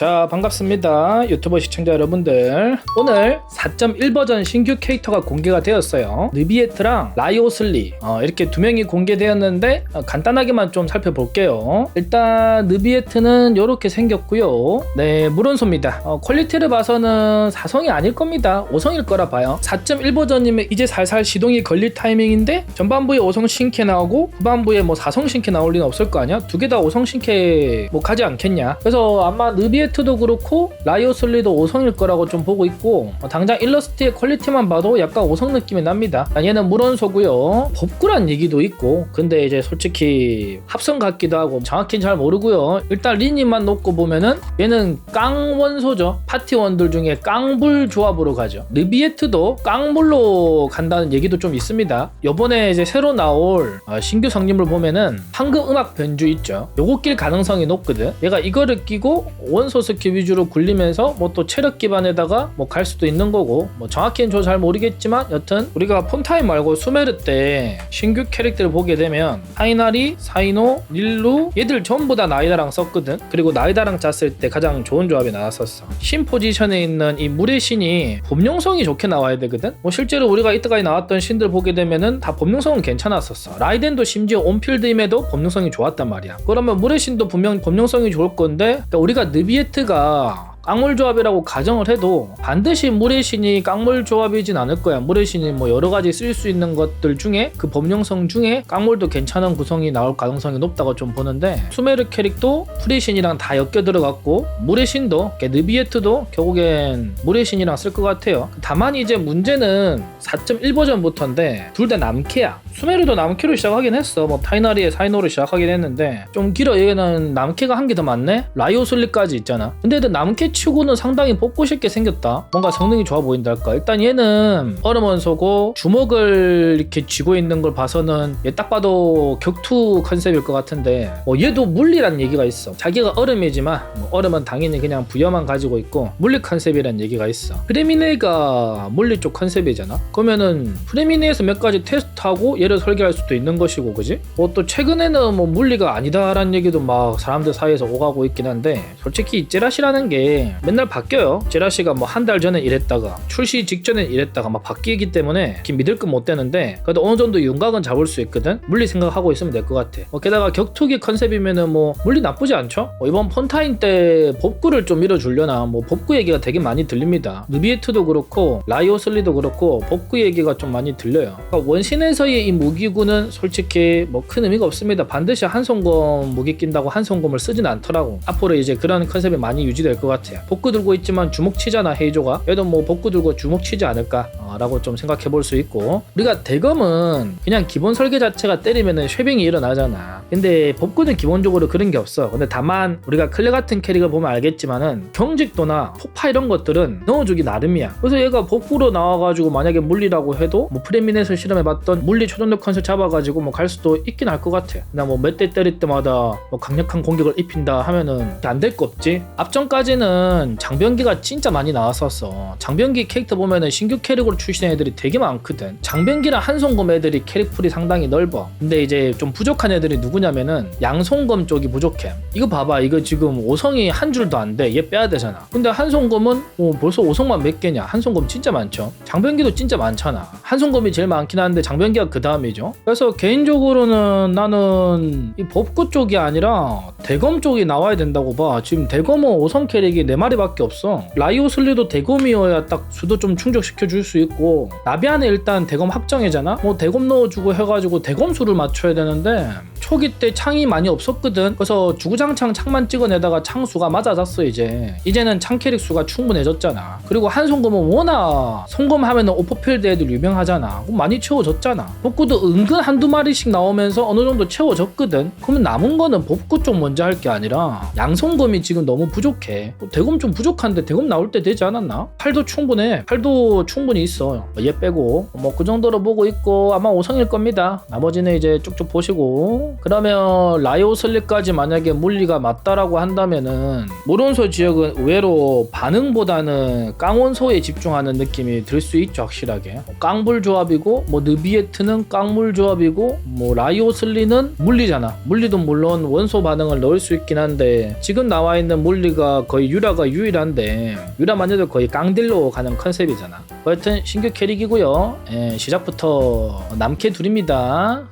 자 반갑습니다. 유튜버 시청자 여러분들. 오늘 4.1 버전 신규 캐릭터가 공개가 되었어요. 느비에트랑 라이오슬리. 어, 이렇게 두 명이 공개되었는데 어, 간단하게만 좀 살펴볼게요. 일단 느비에트는 이렇게 생겼고요. 네 물원소입니다. 어, 퀄리티를 봐서는 4성이 아닐 겁니다. 5성일 거라 봐요. 4.1 버전이면 이제 살살 시동이 걸릴 타이밍인데 전반부에 5성 신캐 나오고 후반부에 뭐 4성 신캐 나올 리는 없을 거 아니야? 두 개 다 5성 신캐 뭐 가지 않겠냐? 그래서 아마 느비에 트도 그렇고 라이오 슬리도 5성일 거라고 좀 보고 있고 어, 당장 일러스트의 퀄리티만 봐도 약간 5성 느낌이 납니다. 아, 얘는 물원소고요. 법구란 얘기도 있고 근데 이제 솔직히 합성 같기도 하고 정확히는 잘 모르고요. 일단 리니만 놓고 보면은 얘는 깡원소죠. 파티원들 중에 깡불 조합으로 가죠. 느비에트도 깡불로 간다는 얘기도 좀 있습니다. 요번에 이제 새로 나올 어, 신규 성님을 보면은 황금 음악 변주 있죠. 요거 낄 가능성이 높거든. 얘가 이거를 끼고 원소 스킬 위주로 굴리면서 뭐 또 체력 기반에다가 뭐 갈 수도 있는 거고 뭐 정확히는 저 잘 모르겠지만 여튼 우리가 폰타임 말고 수메르 때 신규 캐릭터를 보게 되면 하이나리, 사이노, 닐루 얘들 전부 다 나이다랑 썼거든. 그리고 나이다랑 짰을 때 가장 좋은 조합이 나왔었어. 신 포지션에 있는 이 물의 신이 범용성이 좋게 나와야 되거든. 뭐 실제로 우리가 이때까지 나왔던 신들 보게 되면은 다 범용성은 괜찮았었어. 라이덴도 심지어 온필드임에도 범용성이 좋았단 말이야. 그러면 물의 신도 분명 범용성이 좋을 건데 그러니까 우리가 느비 에트가 깡물 조합이라고 가정을 해도 반드시 물의 신이 깡물 조합이진 않을 거야. 물의 신이 뭐 여러 가지 쓸 수 있는 것들 중에 그 범용성 중에 깡물도 괜찮은 구성이 나올 가능성이 높다고 좀 보는데 수메르 캐릭도 프리 신이랑 다 엮여 들어갔고 물의 신도 느비에트도 결국엔 물의 신이랑 쓸 것 같아요. 다만 이제 문제는 4.1 버전부터인데 둘 다 남캐야. 수메르도 남캐로 시작하긴 했어. 뭐 타이나리의 사이노로 시작하긴 했는데 좀 길어. 얘는 남캐가 한 개 더 많네. 라이오슬리까지 있잖아. 근데 남캐 치고는 상당히 뽑고 싶게 생겼다. 뭔가 성능이 좋아 보인다 할까. 일단 얘는 얼음원소고 주먹을 이렇게 쥐고 있는 걸 봐서는 얘 딱 봐도 격투 컨셉일 것 같은데 뭐 얘도 물리란 얘기가 있어. 자기가 얼음이지만 뭐 얼음은 당연히 그냥 부여만 가지고 있고 물리 컨셉이란 얘기가 있어. 프레미네가 물리 쪽 컨셉이잖아. 그러면은 프레미네에서 몇 가지 테스트하고 얘를 설계할 수도 있는 것이고 그지? 뭐 또 최근에는 뭐 물리가 아니다라는 얘기도 막 사람들 사이에서 오가고 있긴 한데 솔직히 제라시라는 게 맨날 바뀌어요. 제라시가 뭐 한 달 전에 이랬다가 출시 직전에 이랬다가 막 바뀌기 때문에 믿을 건 못 되는데 그래도 어느 정도 윤곽은 잡을 수 있거든. 물리 생각하고 있으면 될 것 같아. 뭐 게다가 격투기 컨셉이면은 뭐 물리 나쁘지 않죠? 뭐 이번 폰타인 때 법구를 좀 밀어주려나 뭐 법구 얘기가 되게 많이 들립니다. 누비에트도 그렇고 라이오슬리도 그렇고 법구 얘기가 좀 많이 들려요. 그러니까 원신에서의 이 무기구는 솔직히 뭐 큰 의미가 없습니다. 반드시 한 손검 무기 낀다고 한 손검을 쓰진 않더라고. 앞으로 이제 그런 컨셉이 많이 유지될 것 같아 요. 복구 들고 있지만 주먹 치잖아 헤이조가. 얘도 뭐 복구 들고 주먹 치지 않을까? 어, 라고 좀 생각해 볼 수 있고 우리가 대검은 그냥 기본 설계 자체가 때리면은 쉐빙이 일어나잖아 근데 법구는 기본적으로 그런 게 없어. 근데 다만 우리가 클레 같은 캐릭을 보면 알겠지만은 경직도나 폭파 이런 것들은 넣어주기 나름이야. 그래서 얘가 법구로 나와가지고 만약에 물리라고 해도 뭐 프레민에서 실험해봤던 물리 초전력 컨셉 잡아가지고 뭐 갈 수도 있긴 할 것 같아. 그냥 뭐몇 대 때릴 때마다 뭐 강력한 공격을 입힌다 하면은 안 될 거 없지. 앞전까지는 장병기가 진짜 많이 나왔었어. 장병기 캐릭터 보면은 신규 캐릭으로 출시된 애들이 되게 많거든. 장병기랑 한손검 애들이 캐릭풀이 상당히 넓어. 근데 이제 좀 부족한 애들이 누구 냐면은 양손검 쪽이 부족해. 이거 봐봐. 이거 지금 5성이 한 줄도 안 돼. 얘 빼야 되잖아. 근데 한손검은 어, 벌써 5성만 몇 개냐? 한손검 진짜 많죠. 장병기도 진짜 많잖아. 한손검이 제일 많긴 한데 장병기가 그 다음이죠. 그래서 개인적으로는 나는 이 법구 쪽이 아니라 대검 쪽이 나와야 된다고 봐. 지금 대검은 5성 캐릭이 4마리밖에 없어. 라이오슬리도 대검이어야 딱 수도 좀 충족시켜 줄 수 있고 나비안에 일단 대검 확정이잖아? 뭐 대검 넣어주고 해가지고 대검 수를 맞춰야 되는데 초기 때 창이 많이 없었거든. 그래서 주구장창 창만 찍어내다가 창 수가 맞아졌어 이제. 이제는 창 캐릭 수가 충분해졌잖아. 그리고 한손검은 워낙 손검 하면은 오퍼필드 애들 유명하잖아. 많이 채워졌잖아. 복구도 은근 한두 마리씩 나오면서 어느 정도 채워졌거든. 그러면 남은 거는 복구 쪽 먼저 할 게 아니라 양손검이 지금 너무 부족해. 뭐 대검 좀 부족한데 대검 나올 때 되지 않았나? 팔도 충분해. 팔도 충분히 있어. 얘 빼고 뭐 그 정도로 보고 있고 아마 5성일 겁니다. 나머지는 이제 쭉쭉 보시고 그러면 라이오슬리까지 만약에 물리가 맞다라고 한다면은 모론소 지역은 의외로 반응보다는 깡원소에 집중하는 느낌이 들 수 있죠 확실하게. 깡불 조합이고 뭐 느비에트는 깡물 조합이고 뭐 라이오슬리는 물리잖아. 물리도 물론 원소 반응을 넣을 수 있긴 한데 지금 나와 있는 물리가 거의 유라가 유일한데 유라만 해도 거의 깡딜로 가는 컨셉이잖아. 하여튼 신규 캐릭이고요. 예, 시작부터 남캐 둘입니다